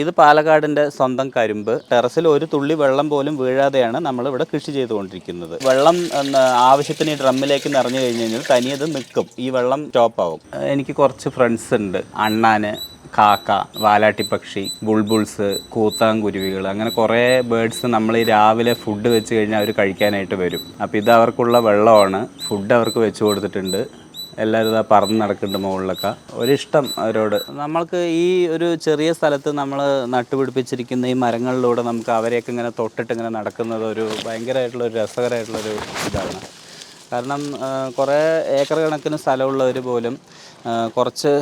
ഇത് പാലക്കാടിന്റെ സ്വന്തം കരിമ്പ്. ടെറസിൽ ഒരു തുള്ളി വെള്ളം പോലും വീഴാതെയാണ് നമ്മൾ ഇവിടെ കൃഷി ചെയ്തുകൊണ്ടിരിക്കുന്നത്. വെള്ളം ആവശ്യത്തിന് ഈ ഡ്രമ്മിലേക്ക് നിറഞ്ഞു കഴിഞ്ഞ് കഴിഞ്ഞാൽ തനിയത് നിൽക്കും. ഈ വെള്ളം സ്റ്റോപ്പ് ആവും. എനിക്ക് കുറച്ച് ഫ്രണ്ട്സ് ഉണ്ട്. അണ്ണാന് കാക്ക വാലാട്ടിപ്പക്ഷി ബുൾബുൾസ് കൂത്താങ്കുരുവികൾ അങ്ങനെ കുറേ ബേഡ്സ് നമ്മൾ ഈ രാവിലെ ഫുഡ് വെച്ച് കഴിഞ്ഞാൽ അവർ കഴിക്കാനായിട്ട് വരും. അപ്പോൾ ഇത് അവർക്കുള്ള വെള്ളമാണ്. ഫുഡ് അവർക്ക് വെച്ച് കൊടുത്തിട്ടുണ്ട്. എല്ലാവരും ഇതാ പറന്ന് നടക്കുന്നുണ്ട് മുകളിലൊക്കെ. ഒരിഷ്ടം അവരോട്. നമ്മൾക്ക് ഈ ഒരു ചെറിയ സ്ഥലത്ത് നമ്മൾ നട്ടുപിടിപ്പിച്ചിരിക്കുന്ന ഈ മരങ്ങളിലൂടെ നമുക്ക് അവരെയൊക്കെ ഇങ്ങനെ തൊട്ടിട്ട് ഇങ്ങനെ നടക്കുന്നത് ഒരു ഭയങ്കരമായിട്ടുള്ള ഒരു രസകരമായിട്ടുള്ളൊരു ഇതാണ്. കാരണം കുറേ ഏക്കർ കണക്കിന് സ്ഥലമുള്ളവർ പോലും കുറച്ച്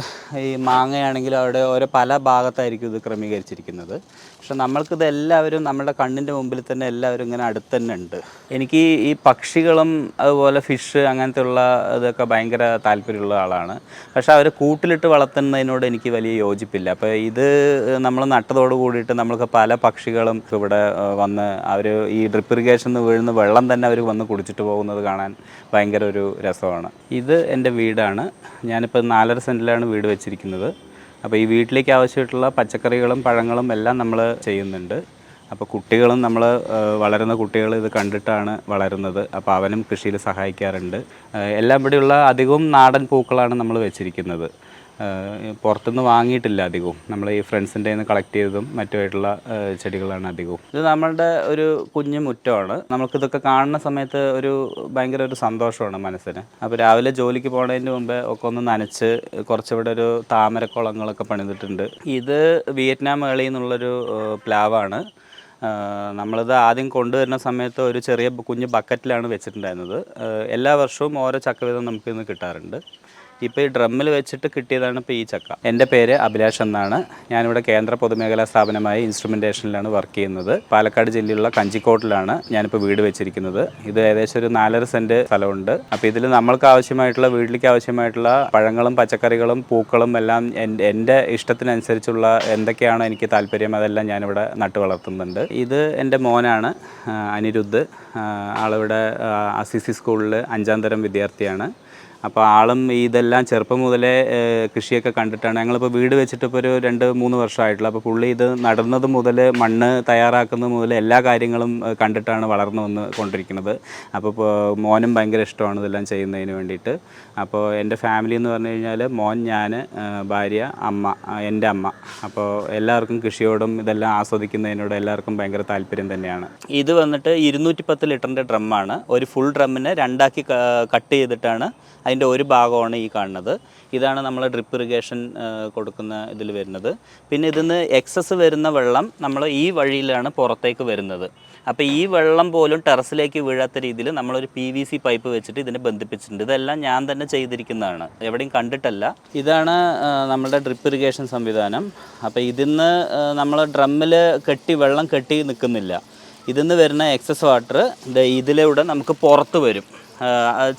ഈ മാങ്ങയാണെങ്കിലും അവിടെ ഓരോ പല ഭാഗത്തായിരിക്കും ഇത് ക്രമീകരിച്ചിരിക്കുന്നത്. പക്ഷെ നമ്മൾക്കിത് എല്ലാവരും നമ്മുടെ കണ്ണിന്റെ മുമ്പിൽ തന്നെ എല്ലാവരും ഇങ്ങനെ അടുത്ത് തന്നെ ഉണ്ട്. എനിക്ക് ഈ- പക്ഷികളും അതുപോലെ ഫിഷ് അങ്ങനത്തെ ഉള്ള ഇതൊക്കെ ഭയങ്കര താല്പര്യമുള്ള ആളാണ്. പക്ഷെ അവർ കൂട്ടിലിട്ട് വളർത്തുന്നതിനോട് എനിക്ക് വലിയ യോജിപ്പില്ല. അപ്പോൾ ഇത് നമ്മൾ നട്ടതോട് കൂടിയിട്ട് നമ്മൾക്ക് പല പക്ഷികളും ഇവിടെ വന്ന് അവർ ഈ ഡ്രിപ്പ് ഇറിഗേഷൻ വീഴുന്ന വെള്ളം തന്നെ അവർ വന്ന് കുടിച്ചിട്ട് പോകുന്നത് കാണാൻ ഭയങ്കര ഒരു രസമാണ്. ഇത് എന്റെ വീടാണ്. ഞാനിപ്പോൾ നാലര സെന്റിലാണ് വീട് വെച്ചിരിക്കുന്നത്. അപ്പോൾ ഈ വീട്ടിലേക്ക് ആവശ്യമായിട്ടുള്ള പച്ചക്കറികളും പഴങ്ങളും എല്ലാം നമ്മൾ ചെയ്യുന്നുണ്ട്. അപ്പോൾ കുട്ടികളും നമ്മൾ വളരുന്ന കുട്ടികൾ ഇത് കണ്ടിട്ടാണ് വളരുന്നത്. അപ്പോൾ അവനും കൃഷിയിൽ സഹായിക്കാറുണ്ട്. എല്ലാം ഇവിടെയുള്ള അധികവും നാടൻ പൂക്കളാണ് നമ്മൾ വെച്ചിരിക്കുന്നത്. പുറത്തുനിന്ന് വാങ്ങിയിട്ടില്ല അധികവും. നമ്മൾ ഈ ഫ്രണ്ട്സിന്റെ നിന്ന് കളക്ട് ചെയ്തതും മറ്റുമായിട്ടുള്ള ചെടികളാണ് അധികവും. ഇത് നമ്മളുടെ ഒരു കുഞ്ഞു മുറ്റമാണ്. നമുക്കിതൊക്കെ കാണുന്ന സമയത്ത് ഒരു ഭയങ്കര ഒരു സന്തോഷമാണ് മനസ്സിന്. അപ്പോൾ രാവിലെ ജോലിക്ക് പോകുന്നതിന് മുമ്പേ ഒക്കെ ഒന്ന് നനച്ച് കുറച്ചിവിടെ ഒരു താമരക്കുളങ്ങളൊക്കെ പണിതിട്ടുണ്ട്. ഇത് വിയറ്റ്നാം മേളിൽ നിന്നുള്ളൊരു പ്ലാവാണ്. നമ്മളിത് ആദ്യം കൊണ്ടുവരുന്ന സമയത്ത് ഒരു ചെറിയ കുഞ്ഞ് ബക്കറ്റിലാണ് വെച്ചിട്ടുണ്ടായിരുന്നത്. എല്ലാ വർഷവും ഓരോ ചക്കവിധം നമുക്ക് ഇന്ന് കിട്ടാറുണ്ട്. ഇപ്പോൾ ഈ ഡ്രമ്മിൽ വെച്ചിട്ട് കിട്ടിയതാണ് ഇപ്പോൾ ഈ ചക്ക. എന്റെ പേര് അഭിലാഷ് എന്നാണ്. ഞാനിവിടെ കേന്ദ്ര പൊതുമേഖലാ സ്ഥാപനമായ ഇൻസ്ട്രുമെന്റേഷനിലാണ് വർക്ക് ചെയ്യുന്നത്. പാലക്കാട് ജില്ലയിലുള്ള കഞ്ചിക്കോട്ടിലാണ് ഞാനിപ്പോൾ വീട് വെച്ചിരിക്കുന്നത്. ഇത് ഏകദേശം ഒരു നാലര സെന്റ് സ്ഥലമുണ്ട്. അപ്പോൾ ഇതിൽ നമ്മൾക്ക് ആവശ്യമായിട്ടുള്ള വീട്ടിലേക്ക് ആവശ്യമായിട്ടുള്ള പഴങ്ങളും പച്ചക്കറികളും പൂക്കളും എല്ലാം എന്റെ ഇഷ്ടത്തിനനുസരിച്ചുള്ള എന്തൊക്കെയാണോ എനിക്ക് താല്പര്യം അതെല്ലാം ഞാനിവിടെ നട്ടു വളർത്തുന്നുണ്ട്. ഇത് എന്റെ മോനാണ് അനിരുദ്ധ്. ആളിവിടെ അസിസി സ്കൂളിൽ അഞ്ചാം തരം വിദ്യാർത്ഥിയാണ്. അപ്പോൾ ആളും ഇതെല്ലാം ചെറുപ്പം മുതലേ കൃഷിയൊക്കെ കണ്ടിട്ടാണ്. ഞങ്ങളിപ്പോൾ വീട് വെച്ചിട്ട് ഇപ്പോൾ ഒരു രണ്ട് മൂന്ന് വർഷമായിട്ടുള്ളൂ. അപ്പോൾ പുള്ളി ഇത് നടുന്നത് മുതൽ മണ്ണ് തയ്യാറാക്കുന്നത് മുതൽ എല്ലാ കാര്യങ്ങളും കണ്ടിട്ടാണ് വളർന്നു വന്ന് കൊണ്ടിരിക്കുന്നത്. അപ്പോൾ മോനും ഭയങ്കര ഇഷ്ടമാണ് ഇതെല്ലാം ചെയ്യുന്നതിന് വേണ്ടിയിട്ട്. അപ്പോൾ എന്റെ ഫാമിലി എന്ന് പറഞ്ഞു കഴിഞ്ഞാൽ മോൻ ഞാൻ ഭാര്യ അമ്മ എന്റെ അമ്മ. അപ്പോൾ എല്ലാവർക്കും കൃഷിയോടും ഇതെല്ലാം ആസ്വദിക്കുന്നതിനോട് എല്ലാവർക്കും ഭയങ്കര താല്പര്യം തന്നെയാണ്. ഇത് വന്നിട്ട് ഇരുന്നൂറ്റി പത്ത് ലിറ്ററിന്റെ ഡ്രമ്മാണ്. ഒരു ഫുൾ ഡ്രമ്മിനെ രണ്ടാക്കി കട്ട് ചെയ്തിട്ടാണ് അതിന്റെ ഒരു ഭാഗമാണ് ഈ കാണുന്നത്. ഇതാണ് നമ്മൾ ഡ്രിപ്പ് ഇറിഗേഷൻ കൊടുക്കുന്ന ഇതിൽ വരുന്നത്. പിന്നെ ഇതിൽ നിന്ന് എക്സസ് വരുന്ന വെള്ളം നമ്മൾ ഈ വഴിയിലാണ് പുറത്തേക്ക് വരുന്നത്. അപ്പോൾ ഈ വെള്ളം പോലും ടെറസിലേക്ക് വീഴാത്ത രീതിയിൽ നമ്മളൊരു പി വി സി പൈപ്പ് വെച്ചിട്ട് ഇതിനെ ബന്ധിപ്പിച്ചിട്ടുണ്ട്. ഇതെല്ലാം ഞാൻ തന്നെ ചെയ്തിരിക്കുന്നതാണ്. എവിടെയും കണ്ടിട്ടല്ല. ഇതാണ് നമ്മുടെ ഡ്രിപ്പ് ഇറിഗേഷൻ സംവിധാനം. അപ്പോൾ ഇതിന്ന് നമ്മൾ ഡ്രമ്മിൽ കെട്ടി വെള്ളം കെട്ടി നിൽക്കുന്നില്ല ഇതിന്ന് വരുന്ന എക്സസ് വാട്ടർ ഇതിലൂടെ നമുക്ക് പുറത്ത് വരും.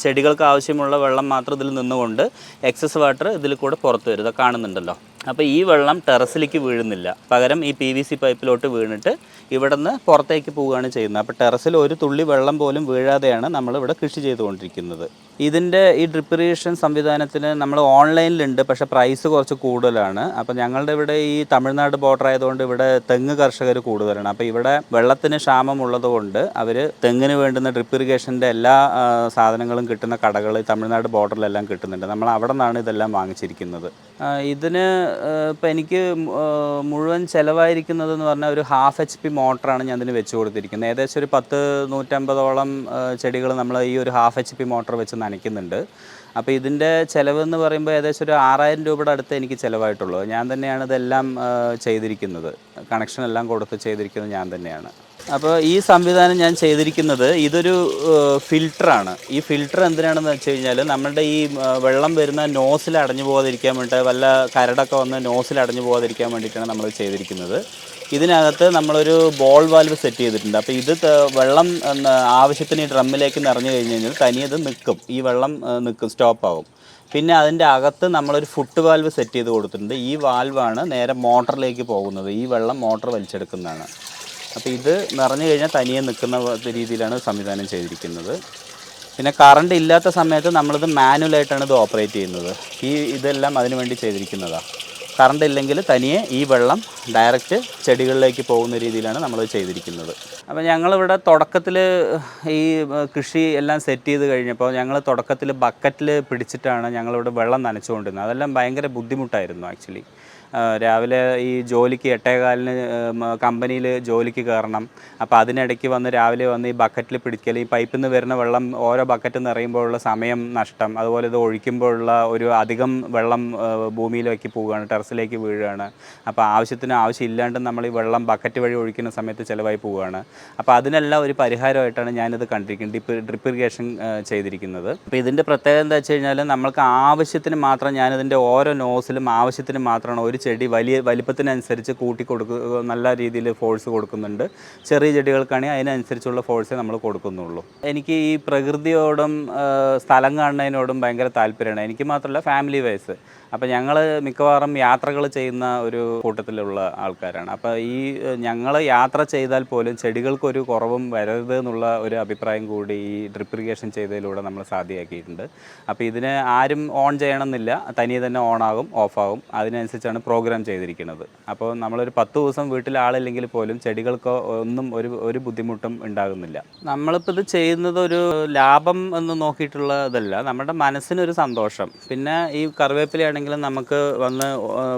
ചെടികൾക്ക് ആവശ്യമുള്ള വെള്ളം മാത്രം ഇതിൽ നിന്നുകൊണ്ട് എക്സസ് വാട്ടർ ഇതിൽ കൂടെ പുറത്ത് വരും. ഇത് കാണുന്നുണ്ടല്ലോ. അപ്പോൾ ഈ വെള്ളം ടെറസിലേക്ക് വീഴുന്നില്ല. പകരം ഈ പി വി സി പൈപ്പിലോട്ട് വീണിട്ട് ഇവിടെ നിന്ന് പുറത്തേക്ക് പോവുകയാണ് ചെയ്യുന്നത്. അപ്പോൾ ടെറസിൽ ഒരു തുള്ളി വെള്ളം പോലും വീഴാതെയാണ് നമ്മളിവിടെ കൃഷി ചെയ്തുകൊണ്ടിരിക്കുന്നത്. ഇതിന്റെ ഈ ഡ്രിപ്പ് ഇറിഗേഷൻ സംവിധാനത്തിന് നമ്മൾ ഓൺലൈനിലുണ്ട് പക്ഷേ പ്രൈസ് കുറച്ച് കൂടുതലാണ്. അപ്പോൾ ഞങ്ങളുടെ ഇവിടെ ഈ തമിഴ്നാട് ബോർഡർ ആയതുകൊണ്ട് ഇവിടെ തെങ്ങ് കർഷകർ കൂടുതലാണ്. അപ്പോൾ ഇവിടെ വെള്ളത്തിന് ക്ഷാമമുള്ളതുകൊണ്ട് അവർ തെങ്ങിന് വേണ്ടുന്ന ഡ്രിപ്പ് ഇറിഗേഷന്റെ എല്ലാ സാധനങ്ങളും കിട്ടുന്ന കടകൾ തമിഴ്നാട് ബോർഡറിലെല്ലാം കിട്ടുന്നുണ്ട്. നമ്മൾ അവിടെ നിന്നാണ് ഇതെല്ലാം വാങ്ങിച്ചിരിക്കുന്നത്. ഇതിന് ഇപ്പം എനിക്ക് മുഴുവൻ ചിലവായിരിക്കുന്നത് മുഴുവൻ ചിലവായിരിക്കുന്നതെന്ന് പറഞ്ഞാൽ ഒരു ഹാഫ് എച്ച് പി മോട്ടറാണ് ഞാൻ ഇതിന് വെച്ച് കൊടുത്തിരിക്കുന്നത്. ഏകദേശം ഒരു പത്ത് നൂറ്റമ്പതോളം ചെടികൾ നമ്മൾ ഈ ഒരു ഹാഫ് എച്ച് പി മോട്ടർ വെച്ച് നനയ്ക്കുന്നുണ്ട്. അപ്പോൾ ഇതിന്റെ ചിലവ് എന്ന് പറയുമ്പോൾ ഏകദേശം ഒരു ആറായിരം രൂപയുടെ അടുത്ത് എനിക്ക് ചിലവായിട്ടുള്ളൂ. ഞാൻ തന്നെയാണ് ഇതെല്ലാം ചെയ്തിരിക്കുന്നത്. കണക്ഷൻ എല്ലാം കൊടുത്ത് ചെയ്തിരിക്കുന്നത് ഞാൻ തന്നെയാണ്. അപ്പോൾ ഈ സംവിധാനം ഞാൻ ചെയ്തിരിക്കുന്നത് ഇതൊരു ഫിൽറ്ററാണ് ഈ ഫിൽറ്റർ എന്തിനാണെന്ന് വെച്ച് കഴിഞ്ഞാൽ നമ്മളുടെ ഈ വെള്ളം വരുന്ന നോസിൽ അടഞ്ഞു പോകാതിരിക്കാൻ വേണ്ടിയിട്ട് വല്ല കരടൊക്കെ വന്ന് നോസിൽ അടഞ്ഞു പോകാതിരിക്കാൻ വേണ്ടിയിട്ടാണ് നമ്മൾ ചെയ്തിരിക്കുന്നത്. ഇതിനകത്ത് നമ്മളൊരു ബോൾ വാൽവ് സെറ്റ് ചെയ്തിട്ടുണ്ട്. അപ്പോൾ ഇത് വെള്ളം ആവശ്യത്തിന് ഈ ഡ്രമ്മിലേക്ക് നിറഞ്ഞു കഴിഞ്ഞ് കഴിഞ്ഞാൽ തനിയത് നിൽക്കും ഈ വെള്ളം നിൽക്കും സ്റ്റോപ്പ് ആവും. പിന്നെ അതിന്റെ അകത്ത് നമ്മളൊരു ഫുട്ട് വാൽവ് സെറ്റ് ചെയ്ത് കൊടുത്തിട്ടുണ്ട്. ഈ വാൽവാണ് നേരെ മോട്ടറിലേക്ക് പോകുന്നത്. ഈ വെള്ളം മോട്ടർ വലിച്ചെടുക്കുന്നതാണ്. അപ്പോൾ ഇത് നിറഞ്ഞു കഴിഞ്ഞാൽ തനിയെ നിൽക്കുന്ന രീതിയിലാണ് സംവിധാനം ചെയ്തിരിക്കുന്നത്. പിന്നെ കറണ്ട് ഇല്ലാത്ത സമയത്ത് നമ്മളിത് മാനുവലായിട്ടാണ് ഇത് ഓപ്പറേറ്റ് ചെയ്യുന്നത്. ഈ ഇതെല്ലാം അതിനു വേണ്ടി ചെയ്തിരിക്കുന്നതാണ് കറണ്ട് ഇല്ലെങ്കിൽ തനിയെ ഈ വെള്ളം ഡയറക്റ്റ് ചെടികളിലേക്ക് പോകുന്ന രീതിയിലാണ് നമ്മൾ ചെയ്തിരിക്കുന്നത്. അപ്പോൾ ഞങ്ങളിവിടെ തുടക്കത്തിൽ ഈ കൃഷി എല്ലാം സെറ്റ് ചെയ്ത് കഴിഞ്ഞപ്പോൾ ഞങ്ങൾ തുടക്കത്തിൽ ബക്കറ്റിൽ പിടിച്ചിട്ടാണ് ഞങ്ങളിവിടെ വെള്ളം നനച്ചുകൊണ്ടിരുന്നത്. അതെല്ലാം ഭയങ്കര ബുദ്ധിമുട്ടായിരുന്നു ആക്ച്വലി രാവിലെ ഈ ജോലിക്ക് എട്ടേകാലിന് കമ്പനിയിൽ ജോലിക്ക് കയറണം. അപ്പോൾ അതിനിടയ്ക്ക് വന്ന് രാവിലെ വന്ന് ഈ ബക്കറ്റിൽ പിടിക്കൽ ഈ പൈപ്പിൽ നിന്ന് വരുന്ന വെള്ളം ഓരോ ബക്കറ്റ് നിറയുമ്പോഴുള്ള സമയം നഷ്ടം. അതുപോലെ ഇത് ഒഴിക്കുമ്പോഴുള്ള ഒരു അധികം വെള്ളം ഭൂമിയിലേക്ക് പോവുകയാണ് ടെറസിലേക്ക് വീഴുകയാണ്. അപ്പോൾ ആവശ്യത്തിന് ആവശ്യമില്ലാണ്ട് നമ്മൾ ഈ വെള്ളം ബക്കറ്റ് വഴി ഒഴിക്കുന്ന സമയത്ത് ചിലവായി പോവുകയാണ്. അപ്പോൾ അതിനെല്ലാം ഒരു പരിഹാരമായിട്ടാണ് ഞാനിത് കണ്ടിരിക്കുന്നത് ഡിപ്പ് ഡ്രിപ്പ് ഇറിഗേഷൻ ചെയ്തിരിക്കുന്നത്. അപ്പോൾ ഇതിന്റെ പ്രത്യേകത എന്താ വെച്ച് കഴിഞ്ഞാൽ നമ്മൾക്ക് ആവശ്യത്തിന് മാത്രം ഞാനിതിന്റെ ഓരോ നോസിലും ആവശ്യത്തിന് മാത്രമാണ് ഒരു ചെടി വലിയ വലിപ്പത്തിനനുസരിച്ച് കൂട്ടി കൊടുക്കുക നല്ല രീതിയിൽ ഫോഴ്സ് കൊടുക്കുന്നുണ്ട്. ചെറിയ ചെടികൾക്കാണെങ്കിൽ അതിനനുസരിച്ചുള്ള ഫോഴ്സേ നമ്മൾ കൊടുക്കുന്നുള്ളൂ. എനിക്ക് ഈ പ്രകൃതിയോടും സ്ഥലം കാണുന്നതിനോടും ഭയങ്കര താല്പര്യമാണ്. എനിക്ക് മാത്രമല്ല ഫാമിലി വൈസ് അപ്പോൾ ഞങ്ങൾ മിക്കവാറും യാത്രകൾ ചെയ്യുന്ന ഒരു കൂട്ടത്തിലുള്ള ആൾക്കാരാണ്. അപ്പോൾ ഈ ഞങ്ങൾ യാത്ര ചെയ്താൽ പോലും ചെടികൾക്കൊരു കുറവും വരരുത് എന്നുള്ള ഒരു അഭിപ്രായം കൂടി ഈ ഡ്രിപ്പ് ഇറിഗേഷൻ ചെയ്തതിലൂടെ നമ്മൾ സാധ്യമാക്കിയിട്ടുണ്ട് അപ്പോൾ ഇതിന് ആരും ഓൺ ചെയ്യണമെന്നില്ല. തനിയെ തന്നെ ഓൺ ആകും ഓഫാകും അതിനനുസരിച്ചാണ് പ്രോഗ്രാം ചെയ്തിരിക്കുന്നത്. അപ്പോൾ നമ്മളൊരു പത്ത് ദിവസം വീട്ടിൽ ആളില്ലെങ്കിൽ പോലും ചെടികൾക്ക് ഒന്നും ഒരു ഒരു ബുദ്ധിമുട്ടും ഉണ്ടാകുന്നില്ല. നമ്മളിപ്പോൾ ഇത് ചെയ്യുന്നത് ഒരു ലാഭം എന്ന് നോക്കിയിട്ടുള്ള ഇതല്ല. നമ്മുടെ മനസ്സിനൊരു സന്തോഷം. പിന്നെ ഈ കറിവേപ്പിലയാണെങ്കിലും നമുക്ക് വന്ന്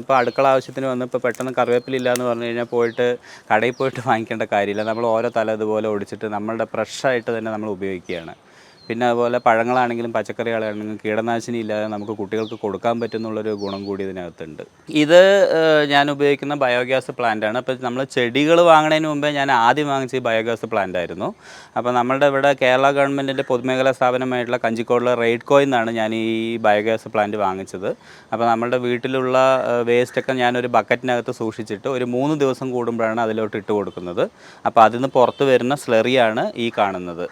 ഇപ്പോൾ അടുക്കള ആവശ്യത്തിന് വന്ന് ഇപ്പോൾ പെട്ടെന്ന് കറിവേപ്പില ഇല്ല എന്ന് പറഞ്ഞു കഴിഞ്ഞാൽ പോയിട്ട് കടയിൽ പോയിട്ട് വാങ്ങിക്കേണ്ട കാര്യമില്ല. നമ്മൾ ഓരോ തല ഇതുപോലെ ഒടിച്ചിട്ട് നമ്മളുടെ ഫ്രഷായിട്ട് തന്നെ നമ്മൾ ഉപയോഗിക്കുകയാണ്. പിന്നെ അതുപോലെ പഴങ്ങളാണെങ്കിലും പച്ചക്കറികളാണെങ്കിലും കീടനാശിനി ഇല്ലാതെ നമുക്ക് കുട്ടികൾക്ക് കൊടുക്കാൻ പറ്റുന്നുള്ളൊരു ഗുണം കൂടി ഇതിനകത്തുണ്ട്. ഇത് ഞാൻ ഉപയോഗിക്കുന്ന ബയോഗ്യാസ് പ്ലാന്റ് ആണ്. അപ്പോൾ നമ്മൾ ചെടികൾ വാങ്ങുന്നതിന് മുമ്പേ ഞാൻ ആദ്യം വാങ്ങിച്ച ബയോഗ്യാസ് പ്ലാന്റ് ആയിരുന്നു. അപ്പോൾ നമ്മുടെ ഇവിടെ കേരള ഗവൺമെന്റിന്റെ പൊതുമേഖലാ സ്ഥാപനമായിട്ടുള്ള കഞ്ചിക്കോടുള്ള റെയ്ഡ്കോയിൽ നിന്നാണ് ഞാൻ ഈ ബയോഗ്യാസ് പ്ലാന്റ് വാങ്ങിച്ചത്. അപ്പോൾ നമ്മുടെ വീട്ടിലുള്ള വേസ്റ്റൊക്കെ ഞാനൊരു ബക്കറ്റിനകത്ത് സൂക്ഷിച്ചിട്ട് ഒരു മൂന്ന് ദിവസം കൂടുമ്പോഴാണ് അതിലോട്ട് ഇട്ട് കൊടുക്കുന്നത്. അപ്പോൾ അതിൽ നിന്ന് പുറത്ത് വരുന്ന സ്ലെറിയാണ് ഈ കാണുന്നത്.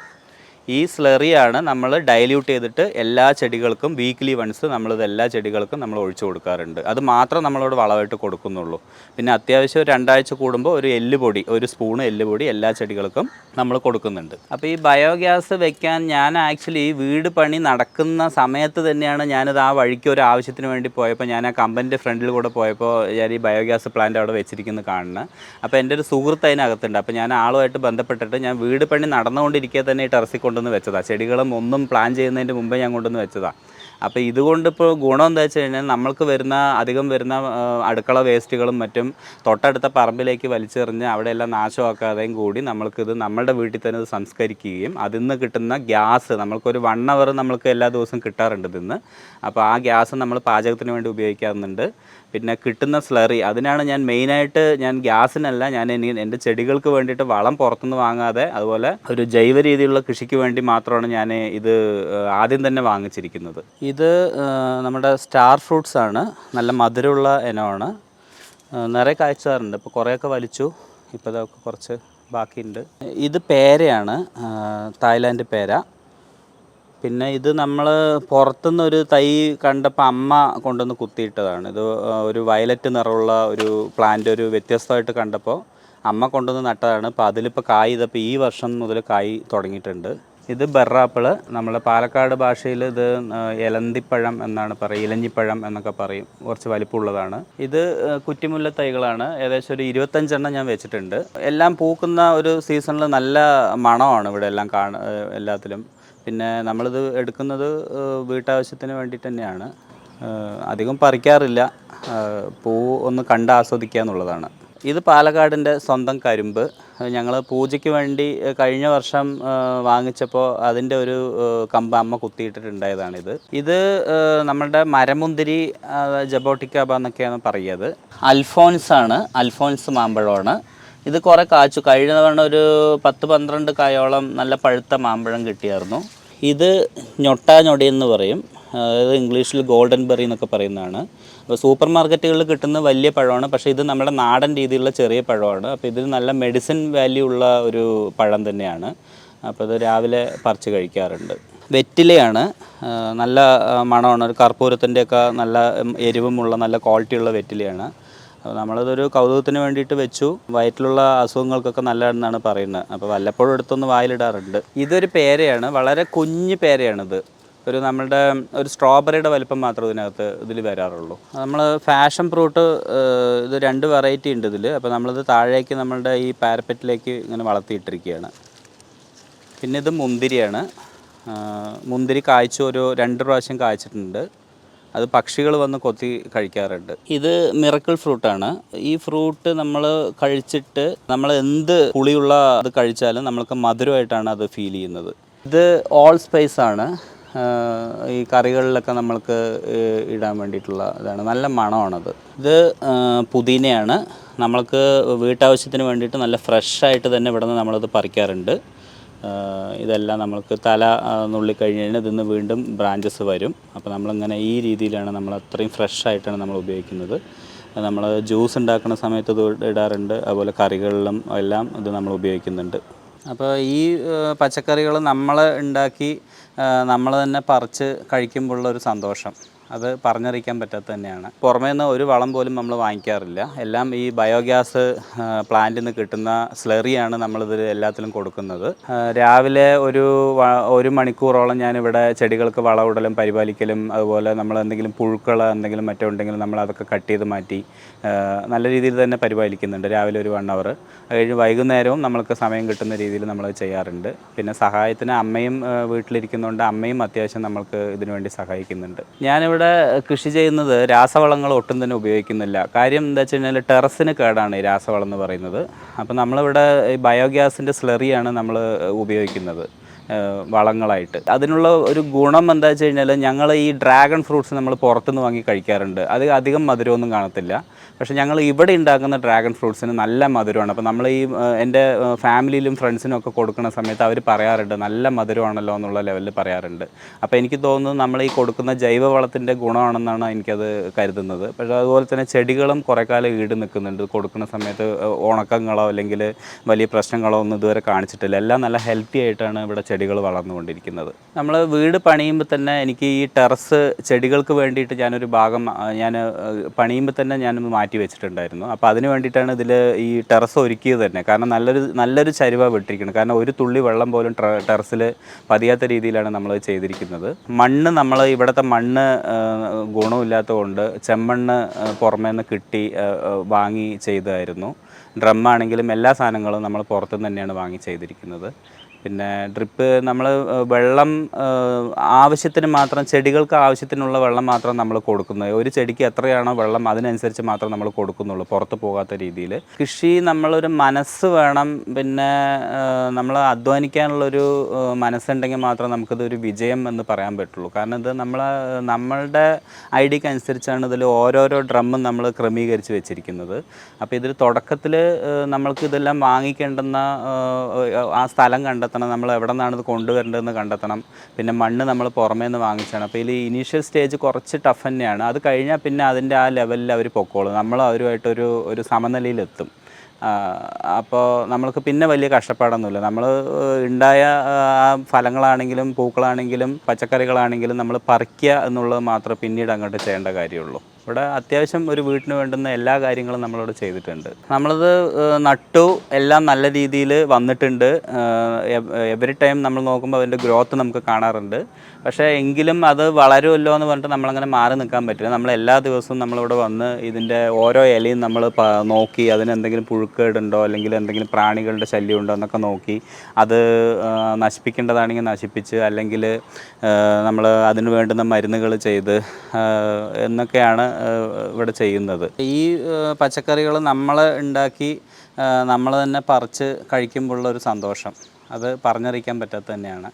ഈ സ്ലറിയാണ് നമ്മൾ ഡൈല്യൂട്ട് ചെയ്തിട്ട് എല്ലാ ചെടികൾക്കും വീക്ക്ലി വൺസ് നമ്മളിത് എല്ലാ ചെടികൾക്കും നമ്മൾ ഒഴിച്ചു കൊടുക്കാറുണ്ട്. അത് മാത്രം നമ്മളോട് വളമായിട്ട് കൊടുക്കുന്നുള്ളൂ. പിന്നെ അത്യാവശ്യം രണ്ടാഴ്ച കൂടുമ്പോൾ ഒരു എല്ലുപൊടി ഒരു സ്പൂണ് എല്ലുപൊടി എല്ലാ ചെടികൾക്കും നമ്മൾ കൊടുക്കുന്നുണ്ട്. അപ്പോൾ ഈ ബയോഗ്യാസ് വെക്കാൻ ഞാൻ ആക്ച്വലി വീട് പണി നടക്കുന്ന സമയത്ത് തന്നെയാണ് ഞാനത് ആ വഴിക്ക് ഒരു ആവശ്യത്തിന് വേണ്ടി പോയപ്പോൾ ഞാൻ ആ കമ്പനിന്റെ ഫ്രണ്ടിൽ കൂടെ പോയപ്പോൾ ഞാൻ ഈ ബയോഗ്യാസ് പ്ലാന്റ് അവിടെ വെച്ചിരിക്കുന്നത് കാണുന്നത്. അപ്പോൾ എന്റെ ഒരു സുഹൃത്ത് അതിനകത്തുണ്ട്. അപ്പോൾ ഞാൻ ആളുമായിട്ട് ബന്ധപ്പെട്ടിട്ട് ഞാൻ വീട് പണി നടന്നുകൊണ്ടിരിക്കുക തന്നെ ഈ ടെറസിൽ കൊണ്ടുവന്ന് വെച്ചതാണ് ചെടികളും ഒന്നും പ്ലാൻ ചെയ്യുന്നതിന്റെ മുമ്പേ ഞാൻ കൊണ്ടുവന്ന് വെച്ചതാണ് അപ്പോൾ ഇതുകൊണ്ട് ഇപ്പോൾ ഗുണം എന്താ വെച്ച് കഴിഞ്ഞാൽ നമ്മൾക്ക് വരുന്ന അധികം വരുന്ന അടുക്കള വേസ്റ്റുകളും മറ്റും തൊട്ടടുത്ത പറമ്പിലേക്ക് വലിച്ചെറിഞ്ഞ് അവിടെയെല്ലാം നാശമാക്കാതെയും കൂടി നമ്മൾക്കിത് നമ്മളുടെ വീട്ടിൽ തന്നെ ഇത് സംസ്കരിക്കുകയും അതിൽ നിന്ന് കിട്ടുന്ന ഗ്യാസ് നമ്മൾക്കൊരു വൺ അവർ നമ്മൾക്ക് എല്ലാ ദിവസവും കിട്ടാറുണ്ട് ഇതിന്ന്. അപ്പോൾ ആ ഗ്യാസ് നമ്മൾ പാചകത്തിന് വേണ്ടി ഉപയോഗിക്കാറുണ്ട്. പിന്നെ കിട്ടുന്ന സ്ലറി അതിനാണ് ഞാൻ മെയിനായിട്ട് ഞാൻ ഗ്യാസിനല്ല ഞാൻ ഇനി എന്റെ ചെടികൾക്ക് വേണ്ടിയിട്ട് വളം പുറത്തുനിന്ന് വാങ്ങാതെ അതുപോലെ ഒരു ജൈവ രീതിയിലുള്ള കൃഷിക്ക് വേണ്ടി മാത്രമാണ് ഞാൻ ഇത് ആദ്യം തന്നെ വാങ്ങിച്ചിരിക്കുന്നത്. ഇത് നമ്മുടെ സ്റ്റാർ ഫ്രൂട്ട്സ് ആണ്. നല്ല മധുരമുള്ള ഇനമാണ്. നിറയെ കാഴ്ചാറുണ്ട് ഇപ്പോൾ കുറേയൊക്കെ വലിച്ചു. ഇപ്പോൾ ഇതൊക്കെ കുറച്ച് ബാക്കിയുണ്ട്. ഇത് പേരയാണ്. തായ്ലാൻഡ് പേര. പിന്നെ ഇത് നമ്മൾ പുറത്തുനിന്ന് ഒരു തൈ കണ്ടപ്പോൾ അമ്മ കൊണ്ടുവന്ന് കുത്തിയിട്ടതാണ്. ഇത് ഒരു വയലറ്റ് നിറമുള്ള ഒരു പ്ലാന്റ് ഒരു വ്യത്യസ്തമായിട്ട് കണ്ടപ്പോൾ അമ്മ കൊണ്ടുവന്ന് നട്ടതാണ്. അപ്പോൾ അതിലിപ്പോൾ കായ് ഇതപ്പോൾ ഈ വർഷം മുതൽ കായ് തുടങ്ങിയിട്ടുണ്ട്. ഇത് ബെറാപ്പിൾ നമ്മളെ പാലക്കാട് ഭാഷയിൽ ഇത് എലന്തിപ്പഴം എന്നാണ് പറയുക ഇലഞ്ഞിപ്പഴം എന്നൊക്കെ പറയും. കുറച്ച് വലിപ്പമുള്ളതാണ്. ഇത് കുറ്റിമുല്ല തൈകളാണ്. ഏകദേശം ഒരു ഇരുപത്തഞ്ചെണ്ണം ഞാൻ വെച്ചിട്ടുണ്ട്. എല്ലാം പൂക്കുന്ന ഒരു സീസണിൽ നല്ല മണമാണ് ഇവിടെ എല്ലാം കാണ എല്ലാത്തിലും. പിന്നെ നമ്മളിത് എടുക്കുന്നത് വീട്ടാവശ്യത്തിന് വേണ്ടിയിട്ട് തന്നെയാണ്. അധികം പറിക്കാറില്ല. പൂ ഒന്ന് കണ്ട് ആസ്വദിക്കുക എന്നുള്ളതാണ്. ഇത് പാലക്കാടിന്റെ സ്വന്തം കരിമ്പ്. ഞങ്ങൾ പൂജയ്ക്ക് വേണ്ടി കഴിഞ്ഞ വർഷം വാങ്ങിച്ചപ്പോൾ അതിന്റെ ഒരു കമ്പ അമ്മ കുത്തിയിട്ടിട്ടുണ്ടായതാണിത്. ഇത് നമ്മളുടെ മരമുന്തിരി ജബോട്ടിക്കാബ എന്നൊക്കെയാണ് പറയുന്നത്. അൽഫോൻസ് ആണ് അൽഫോൻസ് മാമ്പഴമാണ്. ഇത് കുറേ കാച്ചു. കഴിഞ്ഞ തവണ ഒരു പത്ത് പന്ത്രണ്ട് കായോളം നല്ല പഴുത്ത മാമ്പഴം കിട്ടിയായിരുന്നു. ഇത് ഞൊട്ട ഞൊടി എന്ന് പറയും. അതായത് ഇംഗ്ലീഷിൽ ഗോൾഡൻ ബെറി എന്നൊക്കെ പറയുന്നതാണ്. അപ്പോൾ സൂപ്പർ മാർക്കറ്റുകളിൽ കിട്ടുന്ന വലിയ പഴമാണ്. പക്ഷേ ഇത് നമ്മുടെ നാടൻ രീതിയിലുള്ള ചെറിയ പഴമാണ്. അപ്പോൾ ഇതിന് നല്ല മെഡിസിൻ വാല്യൂ ഉള്ള ഒരു പഴം തന്നെയാണ്. അപ്പോൾ ഇത് രാവിലെ പറിച്ച് കഴിക്കാറുണ്ട്. വെറ്റിലയാണ്. നല്ല മണമാണ്. ഒരു കർപ്പൂരത്തിന്റെയൊക്കെ നല്ല എരിവുമുള്ള നല്ല ക്വാളിറ്റിയുള്ള വെറ്റിലയാണ്. നമ്മളിതൊരു കൗതുകത്തിന് വേണ്ടിയിട്ട് വെച്ചു. വയറ്റിലുള്ള അസുഖങ്ങൾക്കൊക്കെ നല്ലതാണെന്നാണ് പറയുന്നത്. അപ്പോൾ വല്ലപ്പോഴും എടുത്തൊന്ന് വായിലിടാറുണ്ട്. ഇതൊരു പേരയാണ്. വളരെ കുഞ്ഞ് പേരയാണിത്. ഒരു നമ്മളുടെ ഒരു സ്ട്രോബെറിയുടെ വലിപ്പം മാത്രം ഇതിനകത്ത് ഇതിൽ വരാറുള്ളൂ. നമ്മൾ ഫാഷൻ ഫ്രൂട്ട് ഇത് രണ്ട് വെറൈറ്റി ഉണ്ട് ഇതിൽ അപ്പോൾ നമ്മളിത് താഴേക്ക് നമ്മളുടെ ഈ പാരപ്പറ്റിലേക്ക് ഇങ്ങനെ വളർത്തിയിട്ടിരിക്കുകയാണ്. പിന്നെ ഇത് മുന്തിരിയാണ്. മുന്തിരി കായ്ച്ചു ഒരു രണ്ട് പ്രാവശ്യം കായ്ച്ചിട്ടുണ്ട്. അത് പക്ഷികൾ വന്ന് കൊത്തി കഴിക്കാറുണ്ട്. ഇത് മിറക്കിൾ ഫ്രൂട്ടാണ്. ഈ ഫ്രൂട്ട് നമ്മൾ കഴിച്ചിട്ട് നമ്മൾ എന്ത് പുളിയുള്ള അത് കഴിച്ചാലും നമ്മൾക്ക് മധുരമായിട്ടാണ് അത് ഫീൽ ചെയ്യുന്നത്. ഇത് ഓൾ സ്പൈസ് ആണ്. ഈ കറികളിലൊക്കെ നമ്മൾക്ക് ഇടാൻ വേണ്ടിയിട്ടുള്ള ഇതാണ്. നല്ല മണമാണത്. ഇത് പുതിനയാണ്. നമ്മൾക്ക് വീട്ടാവശ്യത്തിന് വേണ്ടിയിട്ട് നല്ല ഫ്രഷ് ആയിട്ട് തന്നെ ഇവിടെ നിന്ന് നമ്മളത് പറിക്കാറുണ്ട്. ഇതെല്ലാം നമ്മൾക്ക് തല നുള്ളി നുള്ളിക്കഴിഞ്ഞ് കഴിഞ്ഞാൽ ഇതിന്ന് വീണ്ടും ബ്രാഞ്ചസ് വരും. അപ്പോൾ നമ്മളിങ്ങനെ ഈ രീതിയിലാണ് നമ്മൾ അത്രയും ഫ്രഷ് ആയിട്ടാണ് നമ്മൾ ഉപയോഗിക്കുന്നത്. നമ്മൾ ജ്യൂസ് ഉണ്ടാക്കുന്ന സമയത്ത് ഇത് ഇടാറുണ്ട്. അതുപോലെ കറികളിലും എല്ലാം ഇത് നമ്മൾ ഉപയോഗിക്കുന്നുണ്ട്. അപ്പോൾ ഈ പച്ചക്കറികൾ നമ്മൾ ഉണ്ടാക്കി നമ്മൾ തന്നെ പറിച്ച് കഴിക്കുമ്പോഴുള്ള ഒരു സന്തോഷം. അത് പറഞ്ഞറിയിക്കാൻ പറ്റാത്ത തന്നെയാണ്. പുറമേ നിന്ന് ഒരു വളം പോലും നമ്മൾ വാങ്ങിക്കാറില്ല. എല്ലാം ഈ ബയോഗ്യാസ് പ്ലാന്റിൽ നിന്ന് കിട്ടുന്ന സ്ലറിയാണ് നമ്മളിത് എല്ലാത്തിലും കൊടുക്കുന്നത്. രാവിലെ ഒരു ഒരു മണിക്കൂറോളം ഞാനിവിടെ ചെടികൾക്ക് വളമിടലും പരിപാലിക്കലും അതുപോലെ നമ്മൾ എന്തെങ്കിലും പുഴുക്കൾ എന്തെങ്കിലും മറ്റോ ഉണ്ടെങ്കിൽ നമ്മൾ അതൊക്കെ കട്ട് ചെയ്ത് മാറ്റി നല്ല രീതിയിൽ തന്നെ പരിപാലിക്കുന്നുണ്ട് രാവിലെ ഒരു വൺ അവർ കഴിഞ്ഞ് വൈകുന്നേരവും നമ്മൾക്ക് സമയം കിട്ടുന്ന രീതിയിൽ നമ്മൾ ചെയ്യാറുണ്ട്. പിന്നെ സഹായത്തിന് അമ്മയും വീട്ടിലിരിക്കുന്നതുകൊണ്ട് അമ്മയും അത്യാവശ്യം നമ്മൾക്ക് ഇതിനുവേണ്ടി സഹായിക്കുന്നുണ്ട്. ഞാനിവിടെ കൃഷി ചെയ്യുന്നത് രാസവളങ്ങൾ ഒട്ടും തന്നെ ഉപയോഗിക്കുന്നില്ല. കാര്യം എന്താ വെച്ച് കഴിഞ്ഞാൽ ടെറസിന് കേടാണ് ഈ രാസവളം എന്ന് പറയുന്നത്. അപ്പോൾ നമ്മളിവിടെ ഈ ബയോഗ്യാസിന്റെ സ്ലറിയാണ് നമ്മൾ ഉപയോഗിക്കുന്നത് വളങ്ങളായിട്ട്. അതിനുള്ള ഒരു ഗുണം എന്താ വെച്ച് കഴിഞ്ഞാൽ ഞങ്ങൾ ഈ ഡ്രാഗൺ ഫ്രൂട്ട്സ് നമ്മൾ പുറത്തുനിന്ന് വാങ്ങി കഴിക്കാറുണ്ട്. അത് അധികം മധുരമൊന്നും കാണത്തില്ല. പക്ഷേ ഞങ്ങൾ ഇവിടെ ഉണ്ടാക്കുന്ന ഡ്രാഗൺ ഫ്രൂട്ട്സിന് നല്ല മധുരമാണ്. അപ്പോൾ നമ്മൾ ഈ എന്റെ ഫാമിലിയിലും ഫ്രണ്ട്സിനും ഒക്കെ കൊടുക്കുന്ന സമയത്ത് അവർ പറയാറുണ്ട് നല്ല മധുരമാണല്ലോ എന്നുള്ള ലെവലിൽ പറയാറുണ്ട്. അപ്പോൾ എനിക്ക് തോന്നുന്നത് നമ്മൾ ഈ കൊടുക്കുന്ന ജൈവവളത്തിന്റെ ഗുണമാണെന്നാണ് എനിക്കത് കരുതുന്നത്. പക്ഷേ അതുപോലെ തന്നെ ചെടികളും കുറേ കാലം ഈട് നിൽക്കുന്നുണ്ട്. കൊടുക്കുന്ന സമയത്ത് ഉണക്കങ്ങളോ അല്ലെങ്കിൽ വലിയ പ്രശ്നങ്ങളോ ഒന്നും ഇതുവരെ കാണിച്ചിട്ടില്ല. എല്ലാം നല്ല ഹെൽത്തി ആയിട്ടാണ് ഇവിടെ ചെടികൾ വളർന്നുകൊണ്ടിരിക്കുന്നത്. നമ്മൾ വീട് പണിയുമ്പോൾ തന്നെ എനിക്ക് ഈ ടെറസ് ചെടികൾക്ക് വേണ്ടിയിട്ട് ഞാനൊരു ഭാഗം ഞാൻ പണിയുമ്പോൾ തന്നെ ഞാൻ മാറ്റി വെച്ചിട്ടുണ്ടായിരുന്നു. അപ്പോൾ അതിന് വേണ്ടിയിട്ടാണ് ഇതിൽ ഈ ടെറസ് ഒരുക്കിയത് തന്നെ. കാരണം നല്ലൊരു നല്ലൊരു ചരിവ വിട്ടിരിക്കുന്നത്. കാരണം ഒരു തുള്ളി വെള്ളം പോലും ടെറസിൽ പതിയാത്ത രീതിയിലാണ് നമ്മൾ ചെയ്തിരിക്കുന്നത്. മണ്ണ് നമ്മൾ ഇവിടുത്തെ മണ്ണ് ഗുണമില്ലാത്തതുകൊണ്ട് ചെമ്മണ്ണ് പുറമേ നിന്ന് കിട്ടി വാങ്ങി ചെയ്തായിരുന്നു ഡ്രമ്മാണെങ്കിലും എല്ലാ സാധനങ്ങളും നമ്മൾ പുറത്തുനിന്ന് തന്നെയാണ് വാങ്ങി ചെയ്തിരിക്കുന്നത്. പിന്നെ ഡ്രിപ്പ് നമ്മൾ വെള്ളം ആവശ്യത്തിന് മാത്രം ചെടികൾക്ക് ആവശ്യത്തിനുള്ള വെള്ളം മാത്രം നമ്മൾ കൊടുക്കുന്നത് ഒരു ചെടിക്ക് എത്രയാണോ വെള്ളം അതിനനുസരിച്ച് മാത്രം നമ്മൾ കൊടുക്കുന്നുള്ളൂ പുറത്ത് പോകാത്ത രീതിയിൽ. കൃഷി നമ്മളൊരു മനസ്സ് വേണം പിന്നെ നമ്മൾ അധ്വാനിക്കാനുള്ളൊരു മനസ്സുണ്ടെങ്കിൽ മാത്രം നമുക്കിത് ഒരു വിജയം എന്ന് പറയാൻ പറ്റുള്ളൂ. കാരണം ഇത് നമ്മൾ നമ്മളുടെ ഐഡിയക്ക് അനുസരിച്ചാണ് ഇതിൽ ഓരോരോ ഡ്രമ്മും നമ്മൾ ക്രമീകരിച്ച് വെച്ചിരിക്കുന്നത്. അപ്പോൾ ഇതിൽ തുടക്കത്തിൽ നമ്മൾക്ക് ഇതെല്ലാം വാങ്ങിക്കേണ്ടുന്ന ആ, സ്ഥലം സ്ഥലം കണ്ടെത്തണം നമ്മൾ എവിടെ നിന്നാണ് ഇത് കൊണ്ടുവരേണ്ടതെന്ന് കണ്ടെത്തണം. പിന്നെ മണ്ണ് നമ്മൾ പുറമേ നിന്ന് വാങ്ങിച്ചാണ്. അപ്പോൾ ഇതിൽ ഇനീഷ്യൽ സ്റ്റേജ് കുറച്ച് ടഫ് തന്നെയാണ്. അത് കഴിഞ്ഞാൽ പിന്നെ അതിന്റെ ആ ലെവലിൽ അവർ പൊക്കോളും. നമ്മൾ അവരുമായിട്ടൊരു ഒരു സമനിലയിലെത്തും. അപ്പോൾ നമ്മൾക്ക് പിന്നെ വലിയ കഷ്ടപ്പാടൊന്നുമില്ല. നമ്മൾ ഉണ്ടായ ഫലങ്ങളാണെങ്കിലും പൂക്കളാണെങ്കിലും പച്ചക്കറികളാണെങ്കിലും നമ്മൾ പറിക്കുക എന്നുള്ളത് മാത്രമേ പിന്നീട് അങ്ങോട്ട് ചെയ്യേണ്ട കാര്യമുള്ളൂ. ഇവിടെ അത്യാവശ്യം ഒരു വീട്ടിന് വേണ്ടുന്ന എല്ലാ കാര്യങ്ങളും നമ്മളിവിടെ ചെയ്തിട്ടുണ്ട്. നമ്മളത് നട്ടു എല്ലാം നല്ല രീതിയിൽ വന്നിട്ടുണ്ട്. എവറി ടൈം നമ്മൾ നോക്കുമ്പോൾ അതിന്റെ ഗ്രോത്ത് നമുക്ക് കാണാറുണ്ട്. പക്ഷേ എങ്കിലും അത് വളരുമല്ലോ എന്ന് പറഞ്ഞിട്ട് നമ്മളങ്ങനെ മാറി നിൽക്കാൻ പറ്റില്ല. നമ്മൾ എല്ലാ ദിവസവും നമ്മളിവിടെ വന്ന് ഇതിന്റെ ഓരോ ഇലയും നമ്മൾ നോക്കി അതിന് എന്തെങ്കിലും പുഴുക്കേടുണ്ടോ അല്ലെങ്കിൽ എന്തെങ്കിലും പ്രാണികളുടെ ശല്യം ഉണ്ടോ എന്നൊക്കെ നോക്കി അത് നശിപ്പിക്കേണ്ടതാണെങ്കിൽ നശിപ്പിച്ച് അല്ലെങ്കിൽ നമ്മൾ അതിന് വേണ്ടുന്ന മരുന്നുകൾ ചെയ്ത് എന്നൊക്കെയാണ് ഇവിടെ ചെയ്യുന്നത്. ഈ പച്ചക്കറികൾ നമ്മൾ ഉണ്ടാക്കി നമ്മൾ തന്നെ പറിച്ച് കഴിക്കുമ്പോഴുള്ള ഒരു സന്തോഷം. അത് പറഞ്ഞറിയിക്കാൻ പറ്റാത്ത തന്നെയാണ്.